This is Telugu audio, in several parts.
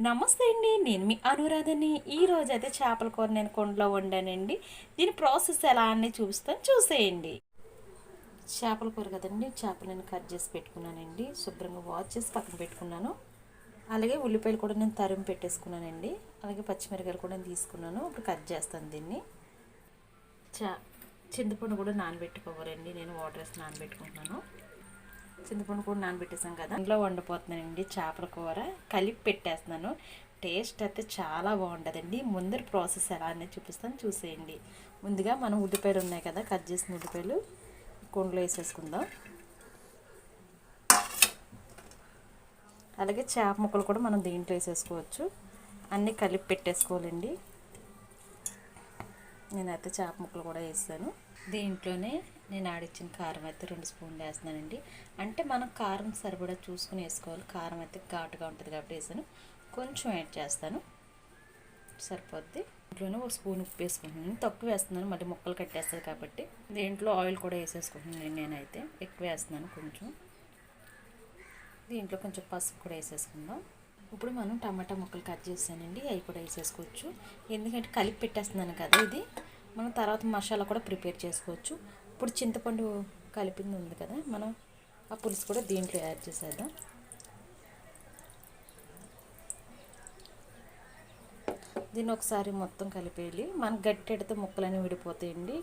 నమస్తే అండి నేను మీ అనురాధని. ఈ అయితే చేపల కూర నేను కొండలో వండానండి. దీని ప్రాసెస్ ఎలా అని చూపిస్తాను చూసేయండి. చేపల కూర కదండి చేపలు నేను కట్ చేసి పెట్టుకున్నానండి. శుభ్రంగా వాష్ చేసి పక్కన పెట్టుకున్నాను. అలాగే ఉల్లిపాయలు కూడా నేను తరిమి పెట్టేసుకున్నానండి. అలాగే పచ్చిమిరకాయలు కూడా నేను తీసుకున్నాను. ఇప్పుడు కట్ చేస్తాను దీన్ని. చా చింతపండు కూడా నానబెట్టుకోవాలండి. నేను వాటర్ వేసి నానబెట్టుకుంటున్నాను. చింతపండు కూడా నానబెట్టేసాం కదా. ఇంట్లో వండిపోతున్నానండి చేపల కూర. కలిపి పెట్టేస్తున్నాను. టేస్ట్ అయితే చాలా బాగుంటుందండి. ముందర ప్రాసెస్ ఎలా అనేది చూపిస్తాను. చూసేయండి. ముందుగా మనం ఉల్లిపాయలు ఉన్నాయి కదా కట్ చేసిన ఉల్లిపాయలు కొండలో వేసేసుకుందాం. అలాగే చేప ముక్కలు కూడా మనం దీంట్లో వేసేసుకోవచ్చు. అన్నీ కలిపి పెట్టేసుకోవాలండి. నేనైతే చేప ముక్కలు కూడా వేసాను దీంట్లోనే నేను ఆడిచ్చిన కారం అయితే రెండు స్పూన్లు వేస్తున్నానండి. అంటే మనం కారం సరిపడా చూసుకుని వేసుకోవాలి. కారం అయితే ఘాటుగా ఉంటుంది కాబట్టి వేసాను. కొంచెం యాడ్ చేస్తాను. సరిపోద్ది. దీంట్లోనే ఒక స్పూన్ ఉప్పు వేసుకుంటున్నాను. తక్కువ వేస్తున్నాను. మళ్ళీ ముక్కలు కట్టేస్తుంది కాబట్టి. దీంట్లో ఆయిల్ కూడా వేసేసుకుంటున్నాను నేనైతే. ఎక్కువ వేస్తున్నాను కొంచెం. దీంట్లో కొంచెం పసుపు కూడా వేసేసుకుందాం. ఇప్పుడు మనం టమాటా ముక్కలు కట్ చేసానండి అవి కూడా వేసేసుకోవచ్చు. ఎందుకంటే కలిపి పెట్టేస్తున్నాను కదా ఇది. మనం తర్వాత మసాలా కూడా ప్రిపేర్ చేసుకోవచ్చు. ఇప్పుడు చింతపండు కలిపింది ఉంది కదా మనం ఆ పులుసు కూడా దీంట్లో యాడ్ చేసేద్దాం. దీన్ని ఒకసారి మొత్తం కలిపేయాలి. మనం గట్టి ఎడితే ముక్కలన్నీ విడిపోతాయండి.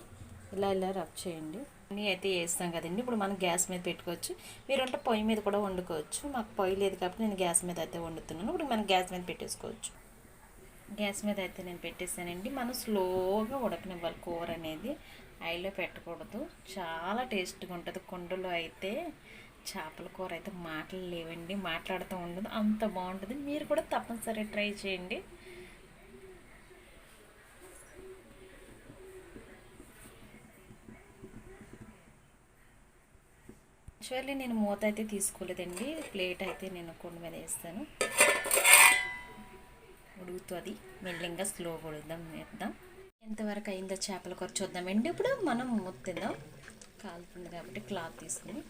ఇలా ఇలా రబ్ చేయండి. అన్నీ అయితే వేస్తాం కదండి. ఇప్పుడు మనం గ్యాస్ మీద పెట్టుకోవచ్చు. మీరు అంటే పొయ్యి మీద కూడా వండుకోవచ్చు. మాకు పొయ్యి లేదు కాబట్టి నేను గ్యాస్ మీద అయితే వండుతున్నాను. ఇప్పుడు మనం గ్యాస్ మీద పెట్టేసుకోవచ్చు. గ్యాస్ మీద అయితే నేను పెట్టేసానండి మనం స్లోగా ఉడకనివ్వాలి కూర అనేది. ఆయిల్లో పెట్టకూడదు. చాలా టేస్ట్గా ఉంటుంది. కుండలో అయితే చేపల కూర అయితే మాటలు లేవండి. మాట్లాడుతూ ఉండదు. అంత బాగుంటుంది. మీరు కూడా తప్పనిసరి ట్రై చేయండి. యాక్చువల్లీ నేను మూత అయితే తీసుకోలేదండి. ప్లేట్ అయితే నేను కొండ మీద వేస్తాను. ఉడుగుతుంది మెల్లింగా స్లో ఉడుద్దాం వేద్దాం. ఎంతవరకు అయిందో చేపల కూర చూద్దామండి. ఇప్పుడు మనం మూతిద్దాం కాలుతుంది కాబట్టి క్లాత్ తీసుకుని.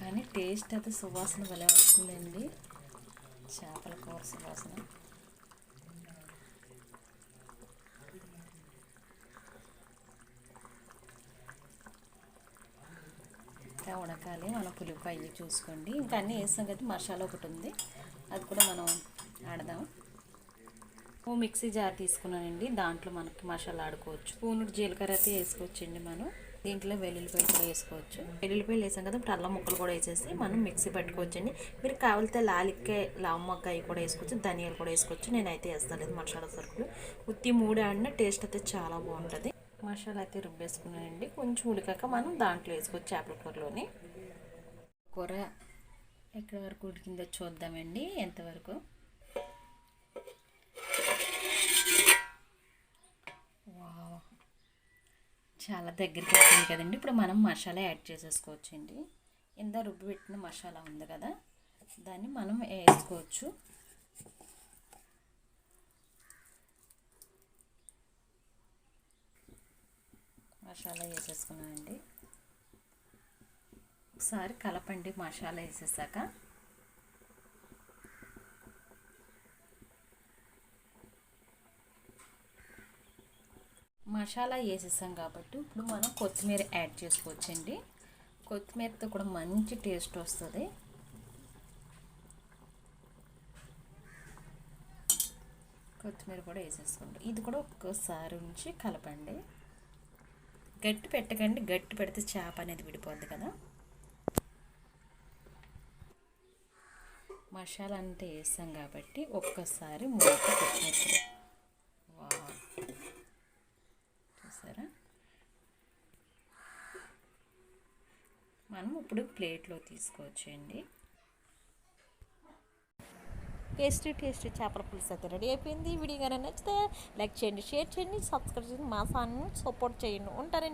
కానీ టేస్ట్ అయితే సువాసన భలే వస్తుందండి. చేపల కూర సువాసన. ఇంకా ఉడకాలి మనం పులిపాయి చూసుకోండి. ఇంకా అన్నీ వేసాం కదా మసాలా ఒకటి ఉంది. అది కూడా మనం ఆడదాం. ఓ మిక్సీ జార్ తీసుకున్నానండి. దాంట్లో మనకి మసాలా ఆడుకోవచ్చు. పూనుడు జీలకర్ర అయితే వేసుకోవచ్చండి మనం. దీంట్లో వెల్లుల్లిపాయలు కూడా వేసుకోవచ్చు. వెల్లుల్లిపాయలు వేసాం కదా ఇప్పుడు అల్లం ముక్కలు కూడా వేసేసి మనం మిక్సీ పట్టుకోవచ్చండి. మీరు కావాలితే లాలిక్కాయ లామ్మకాయ కూడా వేసుకోవచ్చు. ధనియాలు కూడా వేసుకోవచ్చు. నేనైతే వేస్తాను లేదు మసాలా సరుకులు. ఉత్తి మూడు ఆడిన టేస్ట్ అయితే చాలా బాగుంటుంది. మసాలా అయితే రుబ్బేసుకున్నానండి. కొంచెం ఉడికాక మనం దాంట్లో వేసుకోవచ్చు చేపల కూరలోని. కూర ఎక్కడి వరకు ఉడికిందో చూద్దామండి. ఎంతవరకు వావ్. చాలా దగ్గరికి వచ్చింది కదండి. ఇప్పుడు మనం మసాలా యాడ్ చేసేసుకోవచ్చండి. ఇందా రుబ్బు రుబ్బి పెట్టిన మసాలా ఉంది కదా. దాన్ని మనం వేసుకోవచ్చు. మసాలా వేసేసుకున్నానండి ఒకసారి కలపండి మసాలా వేసేసాక. మసాలా వేసేసాం కాబట్టి ఇప్పుడు మనం కొత్తిమీర యాడ్ చేసుకోవచ్చండి. కొత్తిమీరతో కూడా మంచి టేస్ట్ వస్తుంది. కొత్తిమీర కూడా వేసేసుకోండి. ఇది కూడా ఒక్కసారి ఉంచి కలపండి. గట్టి పెట్టకండి గట్టి పెడితే చేప అనేది విడిపోద్ది కదా. మసాలా అంటే వేసాం కాబట్టి ఒక్కసారి మూత పెట్టినట్టు చూసారా? మనం ఇప్పుడు ప్లేట్లో తీసుకోవచ్చండి. టేస్టీ టేస్టీ చేపల పులుసు అయితే రెడీ అయిపోయింది. వీడియో కానీ నచ్చితే లైక్ చేయండి షేర్ చేయండి సబ్స్క్రైబ్ చేయండి. మా సాన్ని సపోర్ట్ చేయండి. ఉంటారండి.